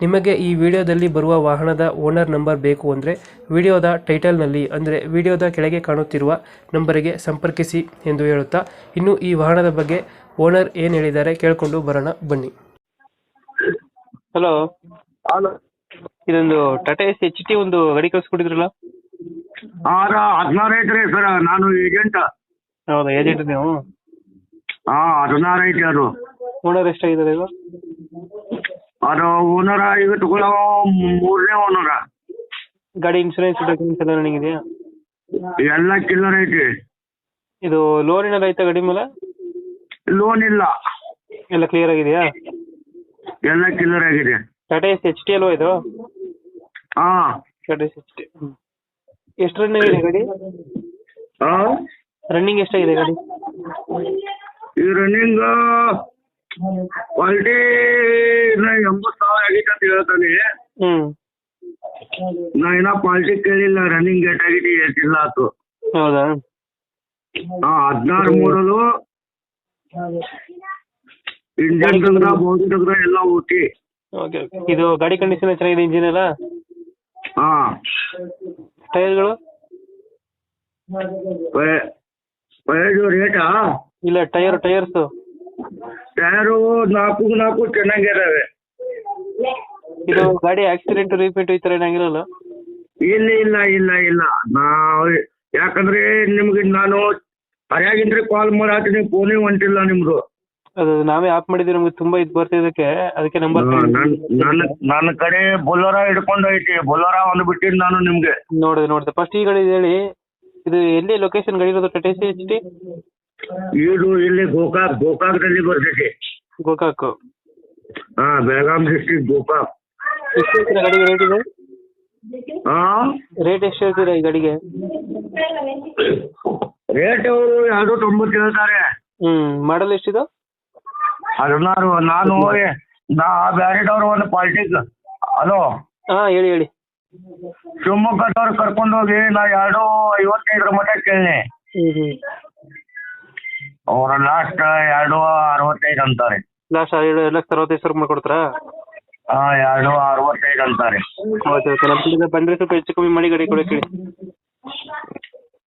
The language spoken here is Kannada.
ನಿಮಗೆ ಈ ವಿಡಿಯೋದಲ್ಲಿ ಬರುವ ವಾಹನದ ಓನರ್ ನಂಬರ್ ಬೇಕು ಅಂದರೆ ವಿಡಿಯೋದ ಟೈಟಲ್ನಲ್ಲಿ ಅಂದರೆ ವಿಡಿಯೋದ ಕೆಳಗೆ ಕಾಣುತ್ತಿರುವ ನಂಬರಿಗೆ ಸಂಪರ್ಕಿಸಿ ಎಂದು ಹೇಳುತ್ತಾ ಇನ್ನು ಈ ವಾಹನದ ಬಗ್ಗೆ ಓನರ್ ಏನು ಹೇಳಿದ್ದಾರೆ ಕೇಳಿಕೊಂಡು ಬರೋಣ ಬನ್ನಿ. ಹಲೋ. ಹಲೋ. ಇದೊಂದು ಟಾಟಾ ಎಸ್ ಎಚ್ ಟಿ ಒಂದು ಗಡಿ ಕಳಿಸ್ಕೊಟ್ಟಿದ್ರಲ್ಲ? ಆರ ಹದಿನಾರು ಐತ್ರಿ ಸರ್ ನಾನು ಏಜೆಂಟ್ ಹೌದಾ ಏಜೆಂಟ್ ನೀವು? ಹಾ ಹದಿನಾರು ಐತಿ ಅದು. ಓನರ್ ಎಷ್ಟಾಗಿದ್ದಾರೆ ಇದು ಅದು ಓನರ ಈಗ ತಗೊಳ್ಳೋ ಮೂರನೇ ಓನರ ಗಾಡಿ ಇನ್ಶೂರೆನ್ಸ್ ಡಾಕ್ಯುಮೆಂಟ್ಸ್ ಎಲ್ಲ ನನಗೆ ಇದೆಯಾ ಎಲ್ಲ ಕ್ಲಿಯರ್ ಐತಿ. ಇದು ಲೋನ್ ಏನಾದ್ರು ಆಯ್ತಾ ಗಾಡಿ ಮೇಲೆ? ಲೋನ್ ಇಲ್ಲ. ಎಲ್ಲ ಕ್ಲಿಯರ್ ಆಗಿದೆಯಾ? ಎಲ್ಲ ಕ್ಲಿಯರ್ ಆಗಿದೆ. ಟಾಟಾ ಎಸ್ ಎಚ್ ಟಿ ಅಲ್ವಾ ಇದು? ಹಾ. ಟಾಟಾ ಎಸ್ ಎಚ್ ಟಿ ಎಷ್ಟು ರನ್ನಿಂಗ್ ಇದೆ ಗಾಡಿ? ಹಾ ರನ್ನಿಂಗ್ ಎಷ್ಟಾಗಿದೆ ಗಾಡಿ? ಈ ರನ್ನಿಂಗ್ ಕ್ವಾಲಿಟಿ ಎಂಬತ್ತು ಸಾವಿರ ಆಗಿತ್ತು ಅಂತ ಹೇಳ್ತಾನೆ. ಹ್ಮ್. ನಾ ಇನ್ನ ಕ್ವಾಲಿಟಿ ಕೇಳಿಲ್ಲ ರನ್ನಿಂಗ್ ಗೇಟ್ ಆಗೈತಿ ಎಷ್ಟಿಲ್ಲ ಆತು. ಹೌದಾ? ಹಾ ಹದಿನಾರು ಮೂರಲು ಇಂಜನ್ ತೆಗ್ದ ಬೋಗಿ ತೆಗ್ದ ಎಲ್ಲ ಓಕೆ. ಓಕೆ. ಇದು ಗಾಡಿ ಕಂಡೀಷನ್ ಚೆನ್ನಾಗಿದೆ ಇಂಜಿನ್ ಎಲ್ಲ? ಹಾ. ಟೈರ್ಗಳು ರೇಟಾ ಇಲ್ಲ ಟೈರ್ ಟೈರ್ಸ್ ಟೈರು ನಾಲ್ಕು ನಾಲ್ಕು ಚೆನ್ನಾಗಿದಾವೆ ಇದು ಗಾಡಿ ಆಕ್ಸಿಡೆಂಟ್ ರಿಪೀಟ್ ಈ ತರ ಏನಾಗಿರಲ್ಲ? ಇಲ್ಲ ಇಲ್ಲ ಇಲ್ಲ ಇಲ್ಲ. ನಾವು ಯಾಕಂದ್ರೆ ನಿಮ್ಗೆ ನಾನು ಸರಿಯಾಗಿದ್ರೆ ಕಾಲ್ ಮಾಡಾತೀನಿ ಫೋನೇ ಹೊಂಟಿಲ್ಲ ನಿಮ್ದು. ಅದು ನಾವೇ ಆಫ್ ಮಾಡಿದ್ವಿ ನಮ್ಗೆ ತುಂಬಾ ಇದು ಬರ್ತಿದ್ದಕ್ಕೆ ಅದಕ್ಕೆ ನಂಬರ್ ನನ್ ನನ್ನ ನನ್ನ ಕಡೆ ಬೊಲೋರ ಹಿಡ್ಕೊಂಡು ಐತಿ ಬೊಲೋರ ಒಂದು ಬಿಟ್ಟಿದ್ದು ನಾನು ನಿಮ್ಗೆ. ನೋಡಿದೆ ನೋಡಿದೆ. ಫಸ್ಟ್ ಈ ಗಾಡಿ ಹೇಳಿ ಇದು ಎಲ್ಲಿ ಲೊಕೇಶನ್ ಗಾಡಿ ಇರೋದು ಟಾಟಾ ಸಿ ಎಚ್ ಟಿ ಇದು ಇಲ್ಲಿ ಗೋಕಾಕ್ ಗೋಕಾಕ್ದಲ್ಲಿ ಬರ್ತೈತಿ. ಗೋಕಾಕ್. ಹಾ ಬೆಳಗಾಂ ಡಿಸ್ಟ್ರಿಕ್ಟ್ ಗೋಕಾಕ್. ಎಷ್ಟು ಹೇಳ್ತೀರಾ ಗಾಡಿಗೆ ರೇಟ್ ಇದೆ? ಹಾ ರೇಟ್ ಎಷ್ಟು ಹೇಳ್ತೀರಾ ಈ ಗಾಡಿಗೆ? ರೇಟ್ ಅವರು ಎರಡು ತೊಂಬತ್ತು ಹೇಳ್ತಾರೆ. ಹ್ಮ್ ಮಾಡಲ್ ಎಷ್ಟಿದೆ? ಹದಿನಾರು ನಾನು ನಾ ಬ್ಯಾರೆದವ್ರು ಒಂದು ಪಾರ್ಟಿ ಹಲೋ? ಹಾ ಹೇಳಿ ಹೇಳಿ. ಶಿವಮೊಗ್ಗದವ್ರು ಕರ್ಕೊಂಡು ಹೋಗಿ ನಾ ಎರಡು ಐವತ್ತೈದರ ಮಟ್ಟ ಕೇಳಿ ಹ್ಮ್ ಹ್ಮ್. ಅವ್ರ ಲಾಸ್ಟ್ ಎರಡು ಅರವತ್ತೈದು ಅಂತಾರೆ. ಲಾಸ್ಟ್ ಎರಡು ಲಕ್ಷ ಅರವತ್ತೈದು ಸಾವಿರ ಮಾಡ್ಕೊಡ್ತಾರಾ? ಹಾ ಎರಡು ಅರವತ್ತೈದು ಅಂತಾರೆ. ಓಕೆ ಓಕೆ ನಮ್ಮ ಕಡೆಯಿಂದ ಬಂದರೆ ಸ್ವಲ್ಪ ಹೆಚ್ಚು ಕಮ್ಮಿ ಮಾಡಿ ಗಾಡಿ ಕೊಡಕ್ಕೆ ಹೇಳಿ.